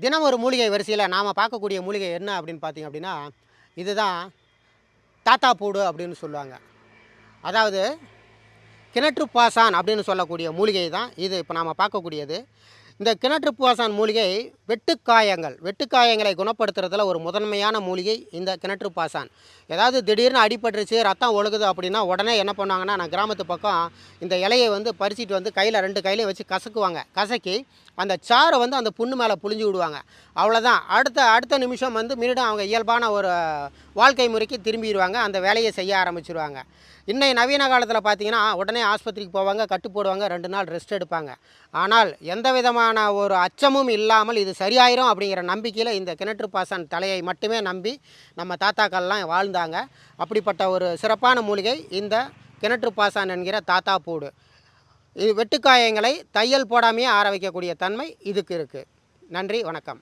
தினம் ஒரு மூலிகை வரிசையில் நாம் பார்க்கக்கூடிய மூலிகை என்ன அப்படின்னு பார்த்தீங்க அப்படின்னா இதுதான் தாத்தா பூடு அப்படின்னு சொல்லுவாங்க. அதாவது கிணற்று பாசான் அப்படின்னு சொல்லக்கூடிய மூலிகை தான் இது. இப்போ நாம் பார்க்கக்கூடியது. இந்த கிணற்று பாசான் மூலிகை வெட்டுக்காயங்கள். வெட்டுக்காயங்களை குணப்படுத்துறதுல ஒரு முதன்மையான மூலிகை இந்த கிணற்று பாசான். ஏதாவது திடீர்னு அடிபட்டுருச்சு ரத்தம் ஒழுகுது அப்படின்னா உடனே என்ன பண்ணுவாங்கன்னா நான் கிராமத்து பக்கம் இந்த இலையை வந்து பறிச்சிட்டு வந்து கையில் ரெண்டு கையிலையும் வச்சு கசக்குவாங்க. கசக்கி அந்த சாரை வந்து அந்த புண்ணு மேலே புழிஞ்சு விடுவாங்க. அவ்வளோதான் அடுத்த அடுத்த நிமிஷம் வந்து மீண்டும் அவங்க இயல்பான ஒரு வாழ்க்கை முறைக்கு திரும்பிடுவாங்க. அந்த வேலையை செய்ய ஆரம்பிச்சிருவாங்க. இன்னைய நவீன காலத்தில் பார்த்தீங்கன்னா உடனே ஆஸ்பத்திரிக்கு போவாங்க கட்டு போடுவாங்க ரெண்டு நாள் ரெஸ்ட் எடுப்பாங்க. ஆனால் எந்த விதமான ஒரு அச்சமும் இல்லாமல் இது சரியாயிரும் அப்படிங்கிற நம்பிக்கையில் இந்த கிணற்று பாசன் தலையை மட்டுமே நம்பி நம்ம தாத்தாக்கள்லாம் வாழ்ந்தாங்க. அப்படிப்பட்ட ஒரு சிறப்பான மூலிகை இந்த கிணற்று பாசான் என்கிற தாத்தா பூடு. இது வெட்டுக்காயங்களை தையல் போடாமையே ஆற வைக்கக்கூடிய தன்மை இதுக்கு இருக்குது நன்றி வணக்கம்.